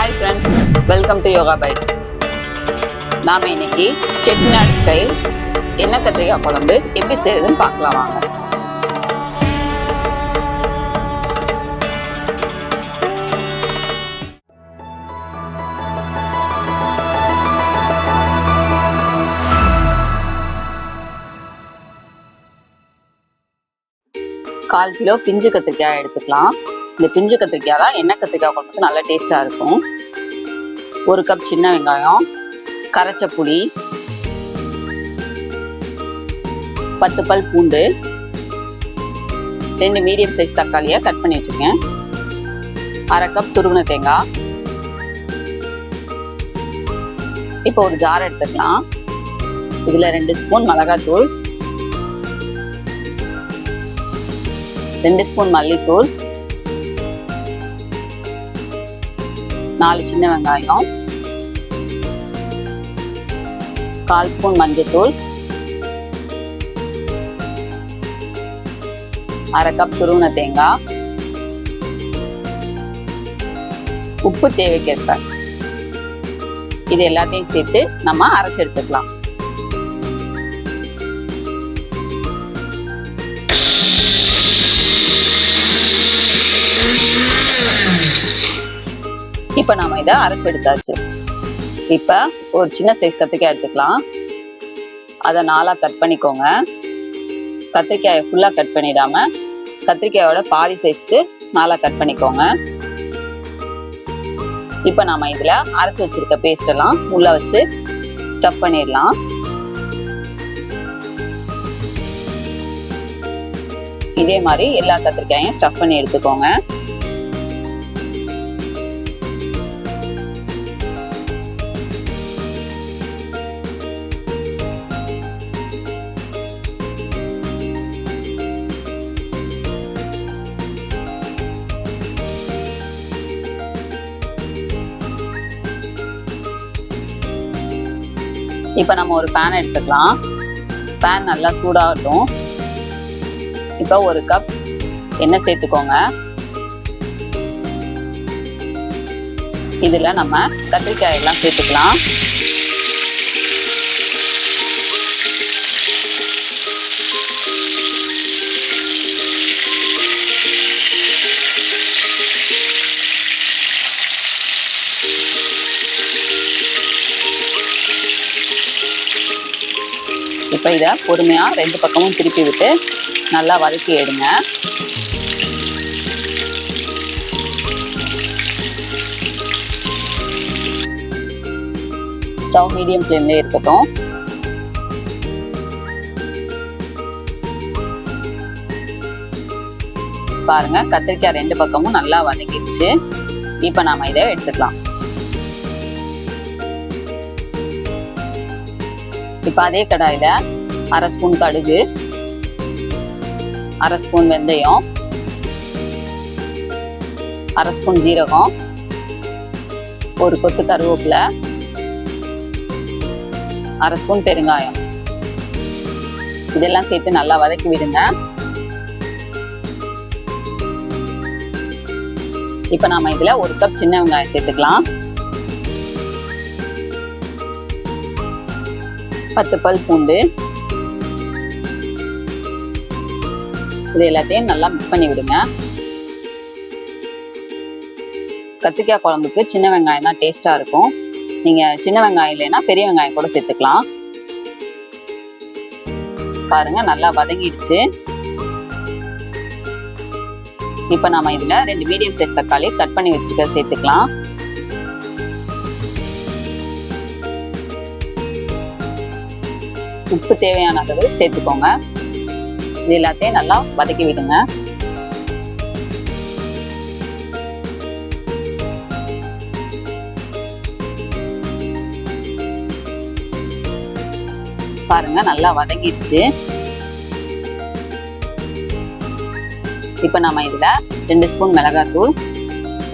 Hi friends welcome to Yoga Bites நாம இன்னைக்கு Chettinad style எண்ணெய் கத்திரிக்காய் குழம்பு எப்படி செய்யுதுன்னு பார்க்கலாம் வாங்க. கால் கிலோ பிஞ்சு கத்திரிக்காய் எடுத்துக்கலாம். இந்த பிஞ்சு கத்திரிக்காய் தான் எண்ணெய் கத்திரிக்காய் குழம்புக்கு நல்ல டேஸ்ட்டாக இருக்கும். ஒரு கப் சின்ன வெங்காயம் கரைச்ச புளி பத்து பல் பூண்டு ரெண்டு மீடியம் சைஸ் தக்காளியை கட் பண்ணி வச்சுருக்கேன். அரை கப் துருவின தேங்காய். இப்போ ஒரு ஜார் எடுத்துக்கலாம். இதில் ரெண்டு ஸ்பூன் மிளகாத்தூள் ரெண்டு ஸ்பூன் மல்லித்தூள். நாலு சின்ன வெங்காயம் கால் ஸ்பூன் மஞ்சத்தூள் அரை கப் துருவன தேங்காய் உப்பு தேவைக்கேற்ப. இது எல்லாத்தையும் சேர்த்து நம்ம அரைச்சு எடுத்துக்கலாம். இப்போ நாம இதை அரைச்சி எடுத்தாச்சு. இப்போ ஒரு சின்ன சைஸ் கத்திரிக்காய் எடுத்துக்கலாம். அதை நாலாக கட் பண்ணிக்கோங்க. கத்திரிக்காயை ஃபுல்லாக கட் பண்ணிடாம கத்திரிக்காயோட பாதி சைஸ்க்கு நாலாக கட் பண்ணிக்கோங்க. இப்போ நாம இதில் அரைச்சி வச்சிருக்க பேஸ்ட் எல்லாம் உள்ள வச்சு ஸ்டஃப் பண்ணிடலாம். இதே மாதிரி எல்லா கத்திரிக்காயும் ஸ்டஃப் பண்ணி எடுத்துக்கோங்க. இப்போ நம்ம ஒரு பேன் எடுத்துக்கலாம். பேன் நல்லா சூடாகட்டும். இப்போ ஒரு கப் எண்ணெய் சேர்த்துக்கோங்க. இதில் நம்ம கத்திரிக்காய் எல்லாம் சேர்த்துக்கலாம். இப்போ இதை பொறுமையாக ரெண்டு பக்கமும் திருப்பி விட்டு நல்லா வதக்கி எடுங்க. ஸ்டவ் மீடியம் ஃப்ளேம்லேயே இருக்கட்டும். பாருங்க கத்திரிக்காய் ரெண்டு பக்கமும் நல்லா வதக்கிடுச்சு இப்போ நாம இதை எடுத்துக்கலாம். இப்போ அதே கடாயில அரை ஸ்பூன் கடுகு அரை ஸ்பூன் வெந்தயம் அரை ஸ்பூன் ஜீரகம் ஒரு கொத்து கருவேப்பிலை அரை ஸ்பூன் பெருங்காயம். இதெல்லாம் சேர்த்து நல்லா வதக்கி விடுங்க. இப்போ நாம இதுல ஒரு கப் சின்ன வெங்காயம் சேர்த்துக்கலாம். பத்து பல் பூண்டு. இது எல்லாத்தையும் நல்லா மிக்ஸ் பண்ணி விடுங்க. கத்திரிக்காய் குழம்புக்கு சின்ன வெங்காயம் தான் டேஸ்டா இருக்கும். நீங்க சின்ன வெங்காயம் இல்லைன்னா பெரிய வெங்காயம் கூட சேர்த்துக்கலாம். பாருங்க நல்லா வதங்கிடுச்சு. இப்போ நம்ம இதில் ரெண்டு மீடியம் சைஸ் தக்காளி கட் பண்ணி வச்சுருக்க சேர்த்துக்கலாம். உப்பு தேவையான அளவு சேர்த்துக்கோங்க. இது எல்லாத்தையும் நல்லா வதக்கி விடுங்க. பாருங்க நல்லா வதங்கிடுச்சு. இப்போ நம்ம இதில் ரெண்டு ஸ்பூன் மிளகாத்தூள்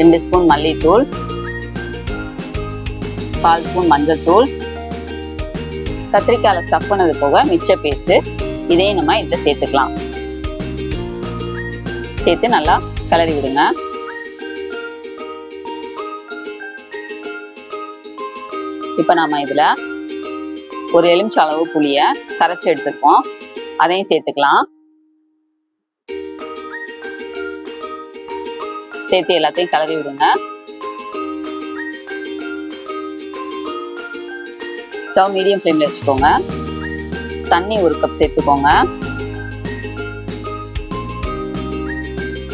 ரெண்டு ஸ்பூன் மல்லித்தூள் கால் ஸ்பூன் மஞ்சள் கத்திரிக்காயில ஸ்டஃப் பண்ணது போக மிச்ச பேஸ்ட் இதையும் நம்ம இதுல சேர்த்துக்கலாம். சேர்த்து நல்லா கலரி விடுங்க. இப்போ நாம இதுல ஒரு எலுமிச்சை அளவு புளிய கரைச்சி எடுத்துப்போம் அதையும் சேர்த்துக்கலாம். சேர்த்து எல்லாத்தையும் கிளறி விடுங்க. ஸ்டவ் மீடியம் ஃப்ளேம்ல வச்சுக்கோங்க. தண்ணி ஒரு கப் சேர்த்துக்கோங்க.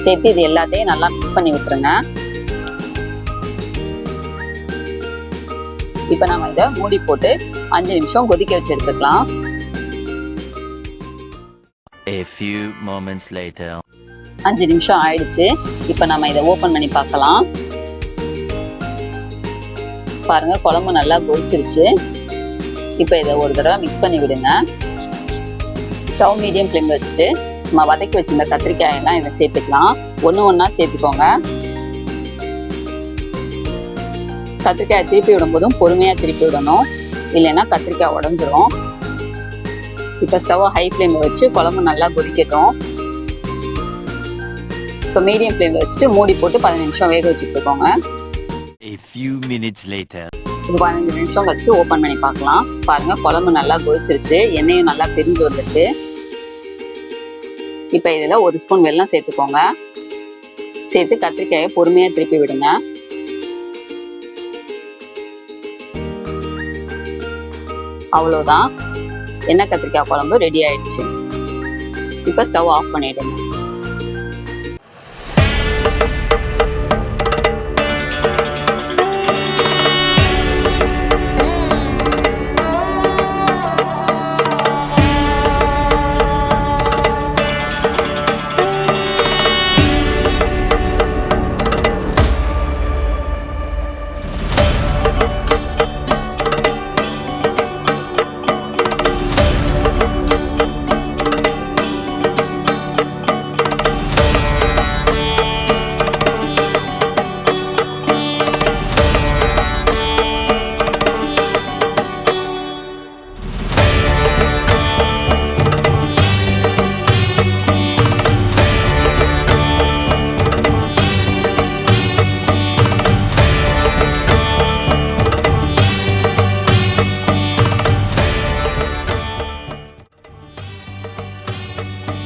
சேர்த்து இது எல்லாத்தையும் நல்லா மிக்ஸ் பண்ணி விட்டுருங்க. இப்போ நம்ம இதை மூடி போட்டு அஞ்சு நிமிஷம் கொதிக்க வச்சு எடுத்துக்கலாம். A few moments later. அஞ்சு நிமிஷம் ஆயிடுச்சு. இப்போ நம்ம இதை ஓபன் பண்ணி பார்க்கலாம். பாருங்க குழம்பு நல்லா கொதிச்சிருச்சு. இப்போ இதை ஒரு தடவை மிக்ஸ் பண்ணி விடுங்க. ஸ்டவ் மீடியம் ஃப்ளேம் வச்சுட்டு நம்ம வதக்கி வச்சிருந்த கத்திரிக்காய் எல்லாம் இதில் சேர்த்துக்கலாம். ஒன்று ஒன்றா சேர்த்துக்கோங்க. கத்திரிக்காயை திருப்பி விடும்போதும் பொறுமையாக திருப்பி விடணும். இல்லைன்னா கத்திரிக்காய் உடஞ்சிரும். இப்போ ஸ்டவ் ஹை ஃப்ளேமில் வச்சு குழம்பு நல்லா கொதிக்கட்டும். இப்போ மீடியம் ஃப்ளேமில் வச்சுட்டு மூடி போட்டு பதினஞ்சு நிமிஷம் வேக வச்சு எடுத்துக்கோங்க. A few minutes later. பதினஞ்சு நிமிஷம் கழிச்சு ஓப்பன் பண்ணி பார்க்கலாம். பாருங்க குழம்பு நல்லா கொதிச்சிருச்சு. எண்ணெயும் நல்லா பிரிஞ்சு வந்துருக்கு. இப்போ இதில் ஒரு ஸ்பூன் வெல்லம் சேர்த்துக்கோங்க. சேர்த்து கத்திரிக்காயை பொறுமையாக திருப்பி விடுங்க. அவ்வளோதான் எண்ணெய் கத்திரிக்காய் குழம்பு ரெடி ஆயிடுச்சு. இப்போ ஸ்டவ் ஆஃப் பண்ணிடுங்க.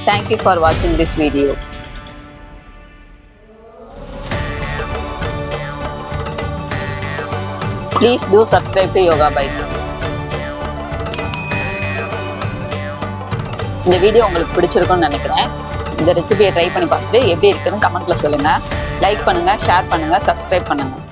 Thank you for watching this video. Please do subscribe to Yoga Bites. இந்த வீடியோ உங்களுக்கு பிடிச்சிருக்கும்னு நினைக்கிறேன் இந்த ரெசிபியை ட்ரை பண்ணி பார்த்துட்டு எப்படி இருக்குன்னு கமெண்ட்ல சொல்லுங்க லைக் பண்ணுங்க ஷேர் பண்ணுங்க சப்ஸ்கிரைப் பண்ணுங்க